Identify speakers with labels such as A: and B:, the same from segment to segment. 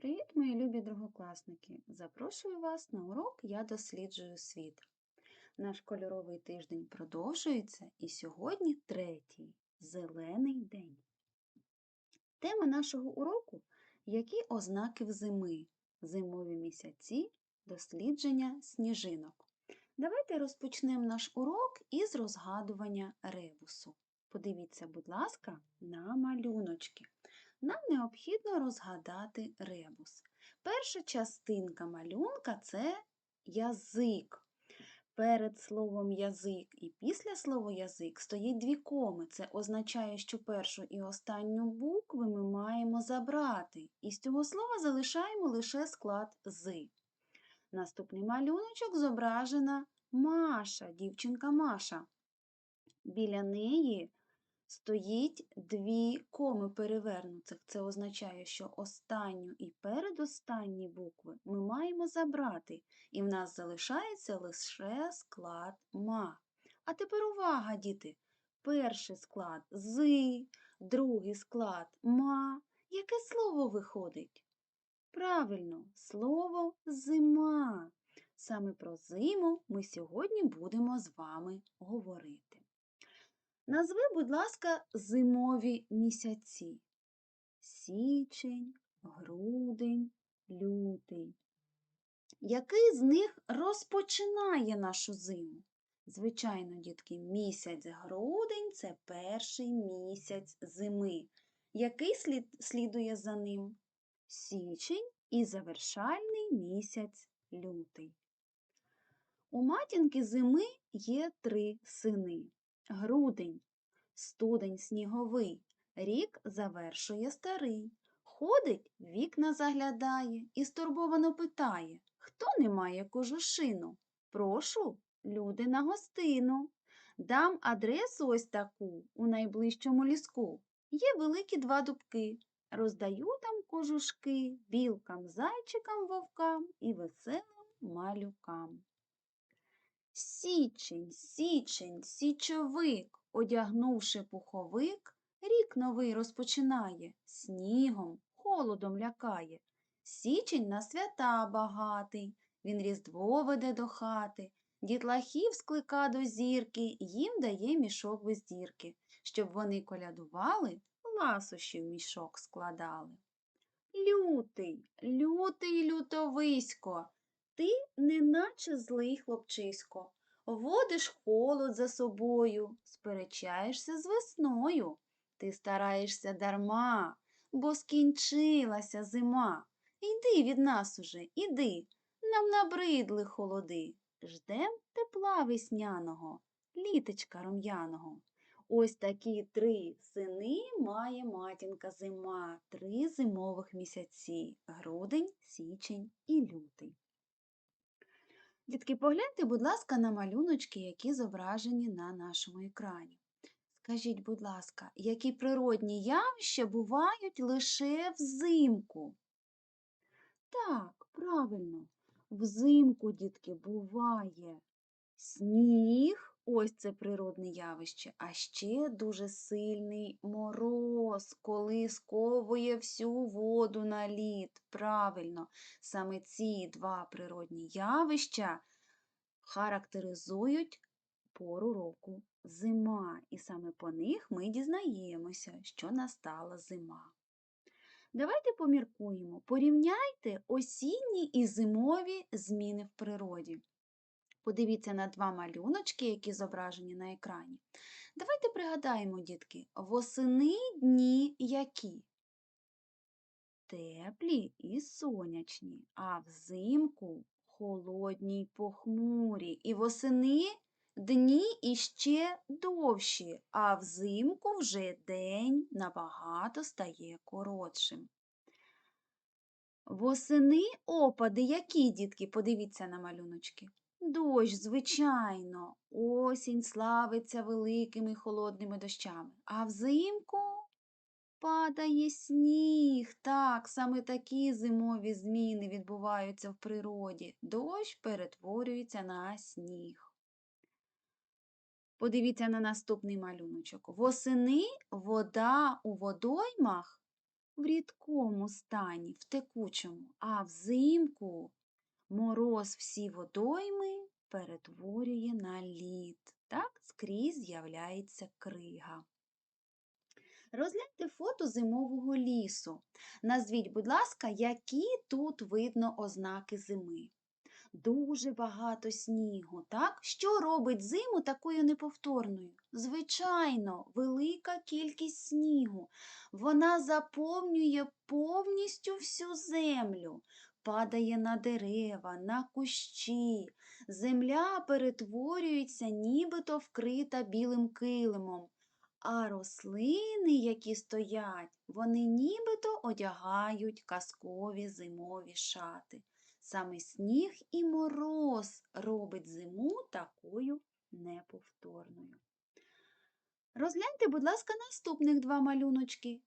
A: Привіт, мої любі другокласники! Запрошую вас на урок Я досліджую світ. Наш кольоровий тиждень продовжується, і сьогодні третій зелений день. Тема нашого уроку які ознаки взими, зимові місяці, дослідження сніжинок. Давайте розпочнемо наш урок із розгадування ребусу. Подивіться, будь ласка, на малюночки. Нам необхідно розгадати ребус. Перша частинка малюнка це язик. Перед словом язик і після слова язик стоїть дві коми. Це означає, що першу і останню букви ми маємо забрати. І з цього слова залишаємо лише склад з. Наступний малюночок зображена Маша, дівчинка Маша. Біля неї стоїть дві коми перевернутих. Це означає, що останню і передостанні букви ми маємо забрати, і в нас залишається лише склад ма. А тепер увага, діти! Перший склад з, другий склад ма. Яке слово виходить? Правильно, слово зима. Саме про зиму ми сьогодні будемо з вами говорити. Назви, будь ласка, зимові місяці. Січень, грудень, лютий. Який з них розпочинає нашу зиму? Звичайно, дітки, місяць грудень це перший місяць зими. Який слід, слідує за ним? Січень і завершальний місяць лютий. У матінки зими є три сини. Грудень, студень сніговий, рік завершує старий. Ходить, вікна заглядає і стурбовано питає, хто не має кожушину? Прошу, люди на гостину. Дам адресу ось таку у найближчому ліску. Є великі два дубки. Роздаю там кожушки білкам, зайчикам, вовкам і веселим малюкам. Січень, січень, січовик, одягнувши пуховик, рік новий розпочинає, снігом, холодом лякає. Січень на свята багатий, він різдво веде до хати, дітлахів склика до зірки, їм дає мішок без дірки, щоб вони колядували, ласощі в мішок складали. Лютий, лютий лютовисько, ти неначе злий хлопчисько, водиш холод за собою, сперечаєшся з весною. Ти стараєшся дарма, бо скінчилася зима. Йди від нас уже, іди, нам набридли холоди. Ждем тепла весняного, літочка рум'яного. Ось такі три сини має матінка зима, три зимових місяці грудень, січень і лютий. Дітки, погляньте, будь ласка, на малюночки, які зображені на нашому екрані. Скажіть, будь ласка, які природні явища бувають лише взимку? Так, правильно, взимку, дітки, буває сніг, ось це природне явище, а ще дуже сильний мороз, коли сковує всю воду на лід. Правильно, саме ці два природні явища характеризують пору року зима, і саме по них ми дізнаємося, що настала зима. Давайте поміркуємо, порівняйте осінні і зимові зміни в природі. Подивіться на два малюночки, які зображені на екрані. Давайте пригадаємо, дітки, восени дні які? Теплі і сонячні, а взимку холодні й похмурі. І восени дні іще довші, а взимку вже день набагато стає коротшим. Восени опади, які дітки, подивіться на малюночки. Дощ, звичайно, осінь славиться великими холодними дощами, а взимку падає сніг. Так, саме такі зимові зміни відбуваються в природі. Дощ перетворюється на сніг. Подивіться на наступний малюночок. Восени вода у водоймах в рідкому стані, в текучому, а взимку мороз всі водойми перетворює на лід. Так скрізь з'являється крига. Розгляньте фото зимового лісу. Назвіть, будь ласка, які тут видно ознаки зими. Дуже багато снігу, так? Що робить зиму такою неповторною? Звичайно, велика кількість снігу. Вона заповнює повністю всю землю, падає на дерева, на кущі. Земля перетворюється, нібито вкрита білим килимом. А рослини, які стоять, вони нібито одягають казкові зимові шати. Саме сніг і мороз робить зиму такою неповторною. Розгляньте, будь ласка, наступних два малюночки.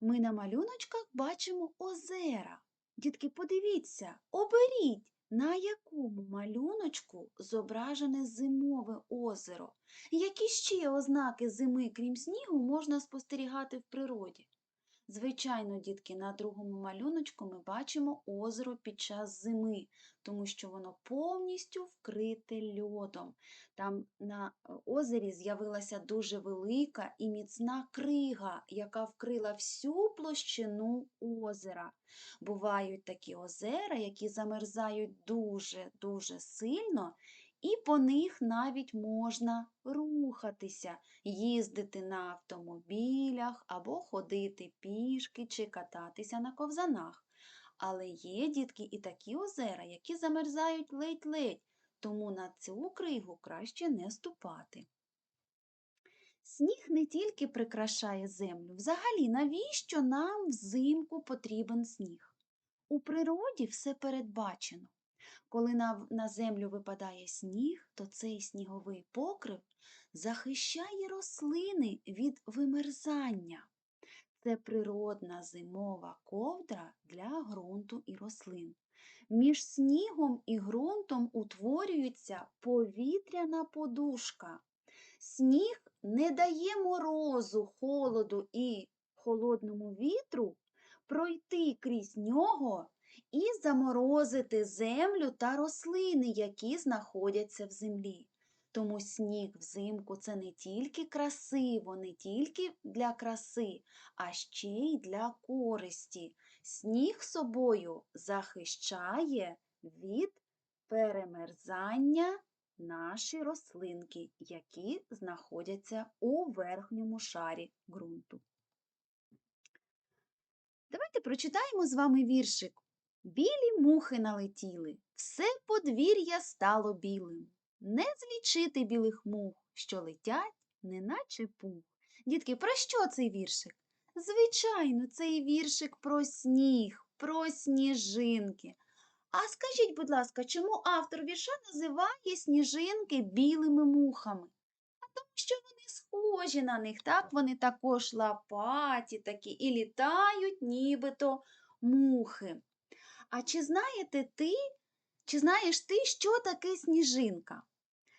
A: Ми на малюночках бачимо озера. Дітки, подивіться, оберіть, на якому малюночку зображене зимове озеро. Які ще ознаки зими, крім снігу, можна спостерігати в природі? Звичайно, дітки, на другому малюночку ми бачимо озеро під час зими, тому що воно повністю вкрите льодом. Там на е, озері з'явилася дуже велика і міцна крига, яка вкрила всю площину озера. Бувають такі озера, які замерзають дуже-дуже сильно, і по них навіть можна рухатися, їздити на автомобілях або ходити пішки чи кататися на ковзанах. Але є, дітки, і такі озера, які замерзають ледь-ледь, тому на цю кригу краще не ступати. Сніг не тільки прикрашає землю, взагалі, навіщо нам взимку потрібен сніг? У природі все передбачено. Коли на, на землю випадає сніг, то цей сніговий покрив захищає рослини від вимерзання. Це природна зимова ковдра для ґрунту і рослин. Між снігом і ґрунтом утворюється повітряна подушка. Сніг не дає морозу, холоду і холодному вітру пройти крізь нього і заморозити землю та рослини, які знаходяться в землі. Тому сніг взимку це не тільки красиво, не тільки для краси, а ще й для користі. Сніг собою захищає від перемерзання наші рослинки, які знаходяться у верхньому шарі ґрунту. Давайте прочитаємо з вами віршик. Білі мухи налетіли, все подвір'я стало білим. Не злічити білих мух, що летять, неначе пух. Дітки, про що цей віршик? Звичайно, цей віршик про сніг, про сніжинки. А скажіть, будь ласка, чому автор вірша називає сніжинки білими мухами? А тому що вони схожі на них, так? Вони також лапаті такі і літають, нібито мухи. А чи знаєте ти, чи знаєш ти, що таке сніжинка?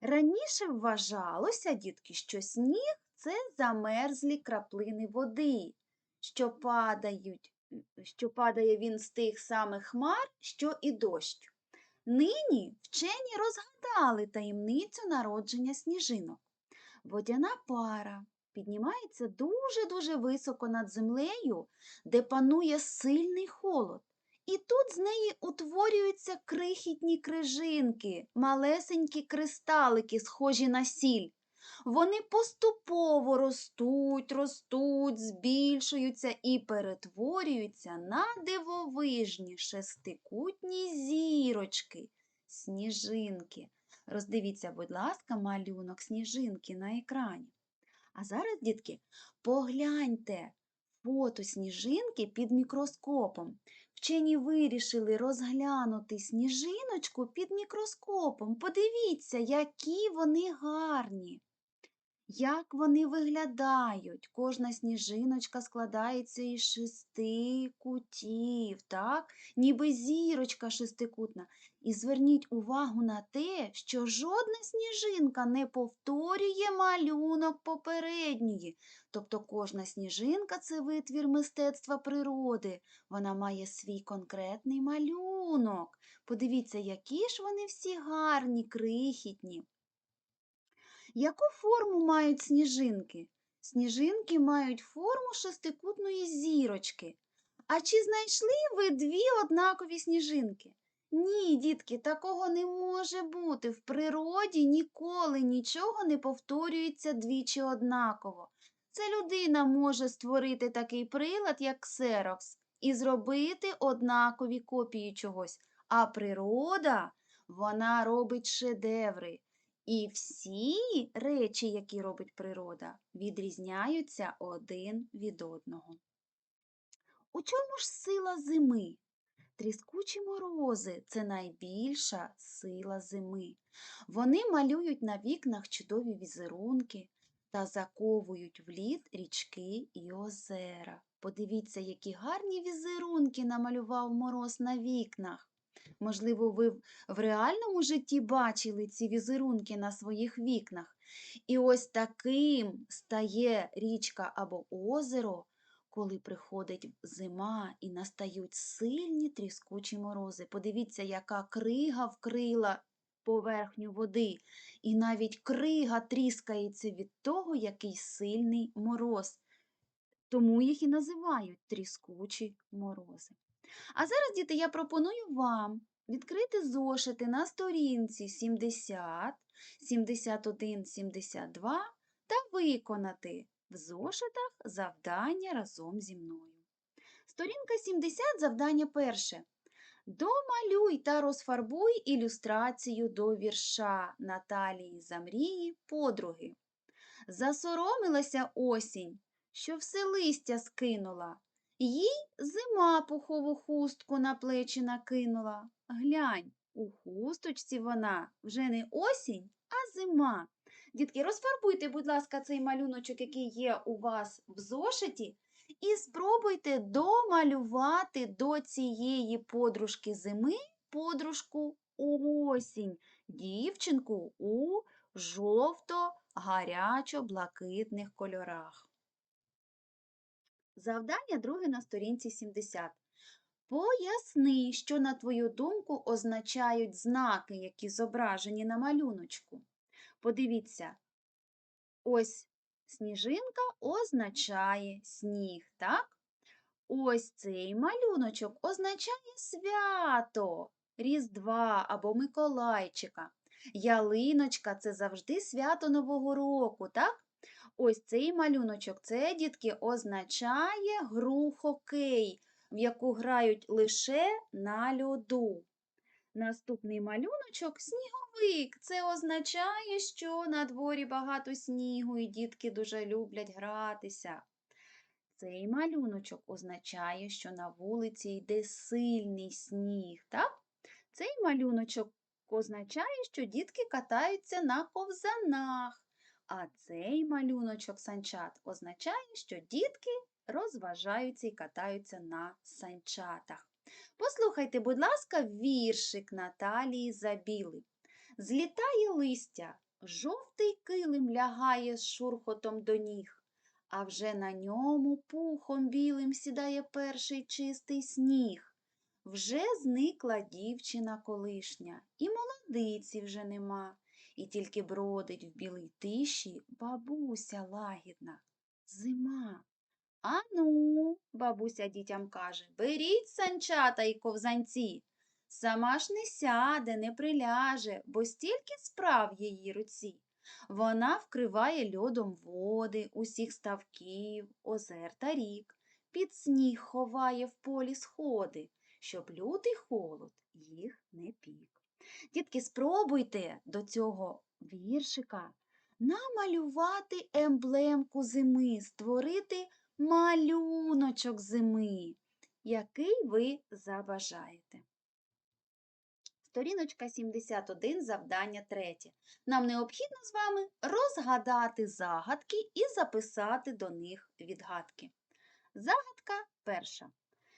A: Раніше вважалося, дітки, що сніг це замерзлі краплини води, що падають, що падає він з тих самих хмар, що і дощ. Нині вчені розгадали таємницю народження сніжинок. Водяна пара піднімається дуже-дуже високо над землею, де панує сильний холод. І тут з неї утворюються крихітні крижинки, малесенькі кристалики, схожі на сіль. Вони поступово ростуть, ростуть, збільшуються і перетворюються на дивовижні шестикутні зірочки, сніжинки. Роздивіться, будь ласка, малюнок сніжинки на екрані. А зараз, дітки, погляньте фото сніжинки під мікроскопом. Вчені вирішили розглянути сніжиночку під мікроскопом. Подивіться, які вони гарні. Як вони виглядають? Кожна сніжиночка складається із шести кутів, так? Ніби зірочка шестикутна. І зверніть увагу на те, що жодна сніжинка не повторює малюнок попередньої. Тобто кожна сніжинка це витвір мистецтва природи. Вона має свій конкретний малюнок. Подивіться, які ж вони всі гарні, крихітні. Яку форму мають сніжинки? Сніжинки мають форму шестикутної зірочки. А чи знайшли ви дві однакові сніжинки? Ні, дітки, такого не може бути. В природі ніколи нічого не повторюється двічі однаково. Це людина може створити такий прилад, як ксерокс, і зробити однакові копії чогось. А природа, вона робить шедеври. І всі речі, які робить природа, відрізняються один від одного. У чому ж сила зими? Тріскучі морози це найбільша сила зими. Вони малюють на вікнах чудові візерунки та заковують в лід річки і озера. Подивіться, які гарні візерунки намалював мороз на вікнах. Можливо, ви в реальному житті бачили ці візерунки на своїх вікнах. І ось таким стає річка або озеро, коли приходить зима і настають сильні тріскучі морози. Подивіться, яка крига вкрила поверхню води, і навіть крига тріскається від того, який сильний мороз. Тому їх і називають тріскучі морози. А зараз, діти, я пропоную вам відкрити зошити на сторінці 70, 71, 72 та виконати в зошитах завдання разом зі мною. Сторінка 70, завдання перше. Домалюй та розфарбуй ілюстрацію до вірша Наталії Замрії подруги. Засоромилася осінь, що все листя скинула, їй зима пухову хустку на плечі накинула. Глянь, у хусточці вона вже не осінь, а зима. Дітки, розфарбуйте, будь ласка, цей малюночок, який є у вас в зошиті, і спробуйте домалювати до цієї подружки зими подружку осінь, дівчинку у жовто-гарячо-блакитних кольорах. Завдання друге на сторінці 70. Поясни, що, на твою думку, означають знаки, які зображені на малюночку. Подивіться, ось сніжинка означає сніг, так? Ось цей малюночок означає свято, Різдва або Миколайчика. Ялиночка це завжди свято Нового року, так? Ось цей малюночок, це, дітки, означає гру хокей, в яку грають лише на льоду. Наступний малюночок сніговик. Це означає, що на дворі багато снігу і дітки дуже люблять гратися. Цей малюночок означає, що на вулиці йде сильний сніг. так? Цей малюночок означає, що дітки катаються на ковзанах. А цей малюночок санчат означає, що дітки розважаються і катаються на санчатах. Послухайте, будь ласка, віршик Наталії Забіли. Злітає листя, жовтий килим лягає з шурхотом до ніг, а вже на ньому пухом білим сідає перший чистий сніг. Вже зникла дівчина колишня, і молодиці вже нема, і тільки бродить в білій тиші бабуся лагідна. Зима. Ану, бабуся дітям каже, беріть санчата й ковзанці. Сама ж не сяде, не приляже, бо стільки справ її руці. Вона вкриває льодом води, усіх ставків, озер та рік, під сніг ховає в полі сходи, щоб лютий холод їх не пік. Дітки, спробуйте до цього віршика намалювати емблемку зими, створити малюночок зими, який ви забажаєте. Сторіночка 71, завдання третє. Нам необхідно з вами розгадати загадки і записати до них відгадки. Загадка перша.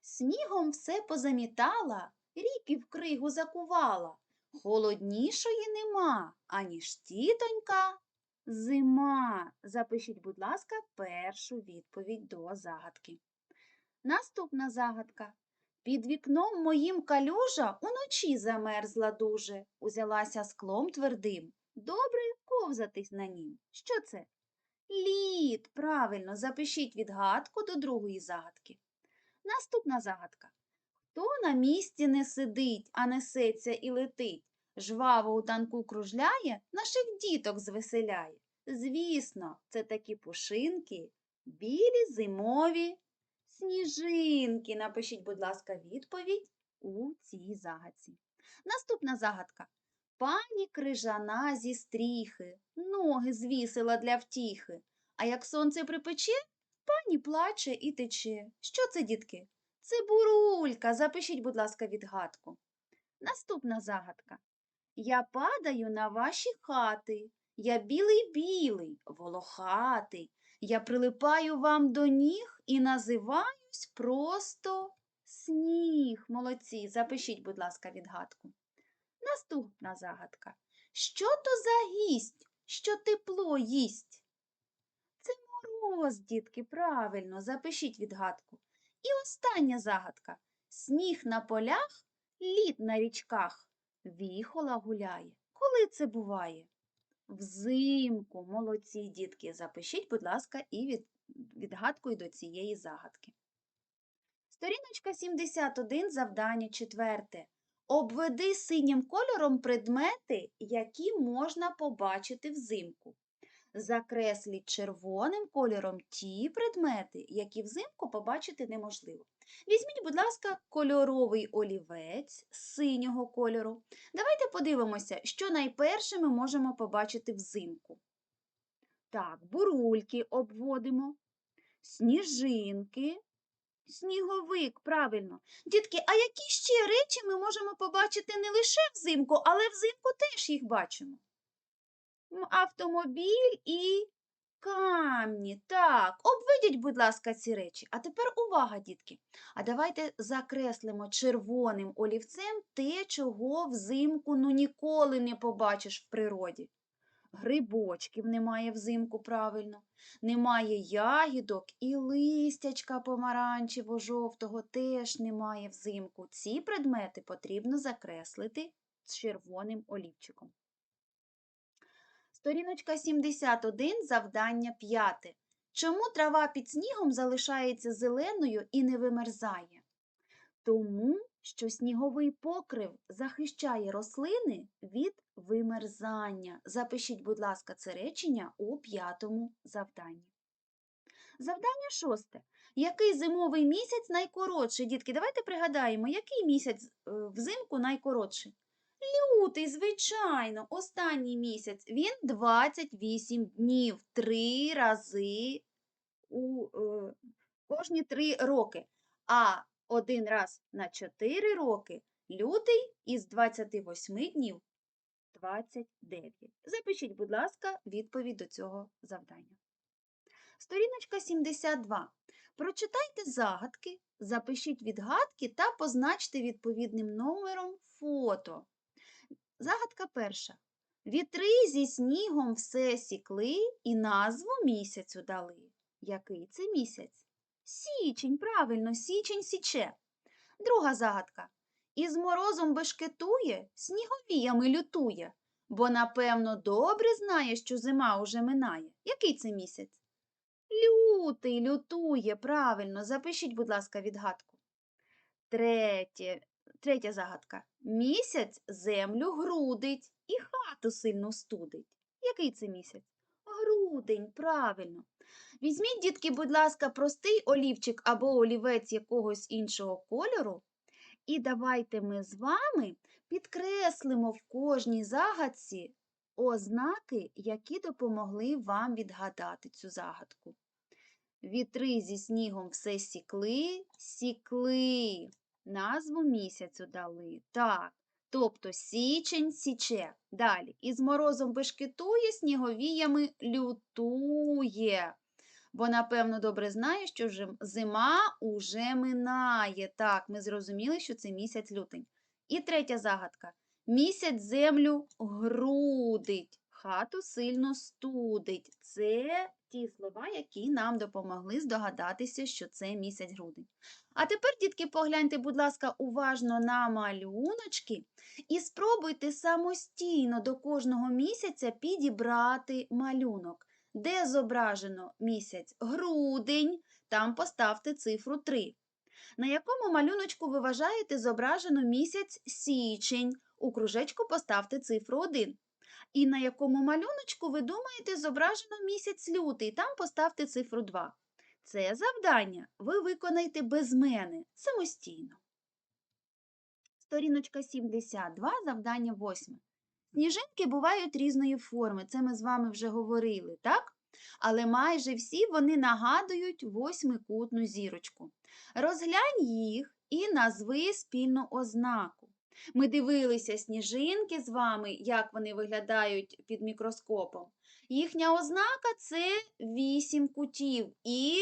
A: Снігом все позамітала, ріки в кригу закувала. Холоднішої нема, аніж тітонька зима. Запишіть, будь ласка, першу відповідь до загадки. Наступна загадка. Під вікном моїм калюжа уночі замерзла дуже, узялася склом твердим. Добре ковзатись на нім. Що це? Лід. Правильно, запишіть відгадку до другої загадки. Наступна загадка. Хто на місці не сидить, а несеться і летить, жваво у танку кружляє, наших діток звеселяє. Звісно, це такі пушинки, білі зимові сніжинки. Напишіть, будь ласка, відповідь у цій загадці. Наступна загадка. Пані крижана зі стріхи, ноги звісила для втіхи. А як сонце припече, пані плаче і тече. Що це, дітки? Це бурулька. Запишіть, будь ласка, відгадку. Наступна загадка. Я падаю на ваші хати. Я білий-білий, волохатий. Я прилипаю вам до ніг і називаюсь просто сніг. Молодці, запишіть, будь ласка, відгадку. Наступна загадка. Що то за гість, що тепло їсть? Це мороз, дітки, правильно, запишіть відгадку. І остання загадка. Сніг на полях, лід на річках, віхола гуляє. Коли це буває? Взимку, молодці дітки, запишіть, будь ласка, і від, відгадкою до цієї загадки. Сторіночка 71, завдання четверте. Обведи синім кольором предмети, які можна побачити взимку. Закресліть червоним кольором ті предмети, які взимку побачити неможливо. Візьміть, будь ласка, кольоровий олівець синього кольору. Давайте подивимося, що найперше ми можемо побачити взимку. Так, бурульки обводимо, сніжинки, сніговик, правильно. Дітки, а які ще речі ми можемо побачити не лише взимку, але взимку теж їх бачимо? М, Автомобіль і камні. Так, обведіть, будь ласка, ці речі. А тепер увага, дітки. А давайте закреслимо червоним олівцем те, чого взимку ну ніколи не побачиш в природі. Грибочків немає взимку, правильно. Немає ягідок і листячка помаранчево-жовтого теж немає взимку. Ці предмети потрібно закреслити з червоним олівчиком. Сторіночка 71, завдання 5. Чому трава під снігом залишається зеленою і не вимерзає? Тому, що сніговий покрив захищає рослини від вимерзання. Запишіть, будь ласка, це речення у п'ятому завданні. Завдання шосте. Який зимовий місяць найкоротший? Дітки, давайте пригадаємо, який місяць е, взимку найкоротший? Лютий, звичайно, останній місяць. Він 28 днів, три рази у е, кожні три роки. А один раз на 4 роки лютий із 28 днів 29. Запишіть, будь ласка, відповідь до цього завдання. Сторіночка 72. Прочитайте загадки, запишіть відгадки та позначте відповідним номером фото. Загадка перша. Вітри зі снігом все сікли і назву місяцю дали. Який це місяць? Січень, правильно, січень січе. Друга загадка. Із морозом бешкетує, сніговіями лютує, бо, напевно, добре знає, що зима уже минає. Який це місяць? Лютий лютує, правильно. Запишіть, будь ласка, відгадку. Третє, третя загадка. Місяць землю грудить і хату сильно студить. Який це місяць? Грудень, правильно. Візьміть, дітки, будь ласка, простий олівчик або олівець якогось іншого кольору. І давайте ми з вами підкреслимо в кожній загадці ознаки, які допомогли вам відгадати цю загадку. Вітри зі снігом все сікли, сікли. Назву місяцю дали. Так, Тобто січень січе. Далі. Із морозом бешкетує, сніговіями лютує. Бо, напевно, добре знає, що зима уже минає. Так, ми зрозуміли, що це місяць лютень. І третя загадка. Місяць землю грудить, хату сильно студить. Це ті слова, які нам допомогли здогадатися, що це місяць грудень. А тепер, дітки, погляньте, будь ласка, уважно на малюночки і спробуйте самостійно до кожного місяця підібрати малюнок. Де зображено місяць грудень, там поставте цифру 3. На якому малюночку ви вважаєте зображено місяць січень? У кружечку поставте цифру 1. І на якому малюночку ви думаєте зображено місяць лютий? Там поставте цифру 2. Це завдання ви виконаєте без мене самостійно. Сторіночка 72, завдання 8. Сніжинки бувають різної форми, це ми з вами вже говорили, так? Але майже всі вони нагадують восьмикутну зірочку. Розглянь їх і назви спільну ознаку. Ми дивилися сніжинки з вами, як вони виглядають під мікроскопом. Їхня ознака це вісім кутів і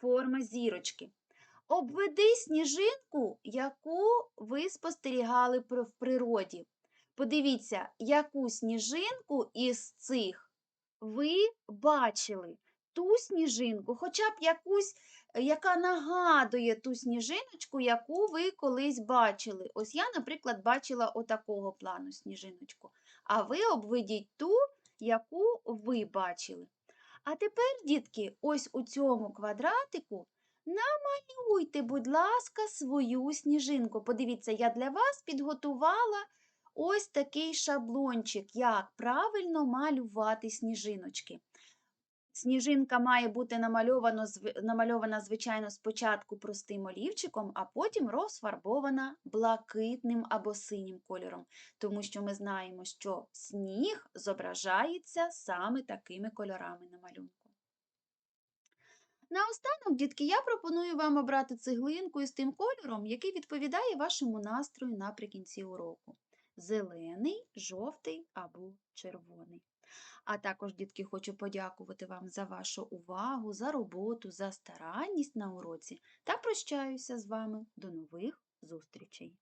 A: форма зірочки. Обведи сніжинку, яку ви спостерігали в природі. Подивіться, яку сніжинку із цих ви бачили. Ту сніжинку, хоча б якусь, яка нагадує ту сніжиночку, яку ви колись бачили. Ось я, наприклад, бачила отакого плану сніжиночку. А ви обведіть ту, яку ви бачили. А тепер, дітки, ось у цьому квадратику намалюйте, будь ласка, свою сніжинку. Подивіться, я для вас підготувала ось такий шаблончик, як правильно малювати сніжиночки. Сніжинка має бути намальовано, намальована, звичайно, спочатку простим олівчиком, а потім розфарбована блакитним або синім кольором, тому що ми знаємо, що сніг зображається саме такими кольорами на малюнку. Наостанок, дітки, я пропоную вам обрати цеглинку із тим кольором, який відповідає вашому настрою наприкінці уроку. Зелений, жовтий або червоний. А також, дітки, хочу подякувати вам за вашу увагу, за роботу, за старанність на уроці та прощаюся з вами до нових зустрічей.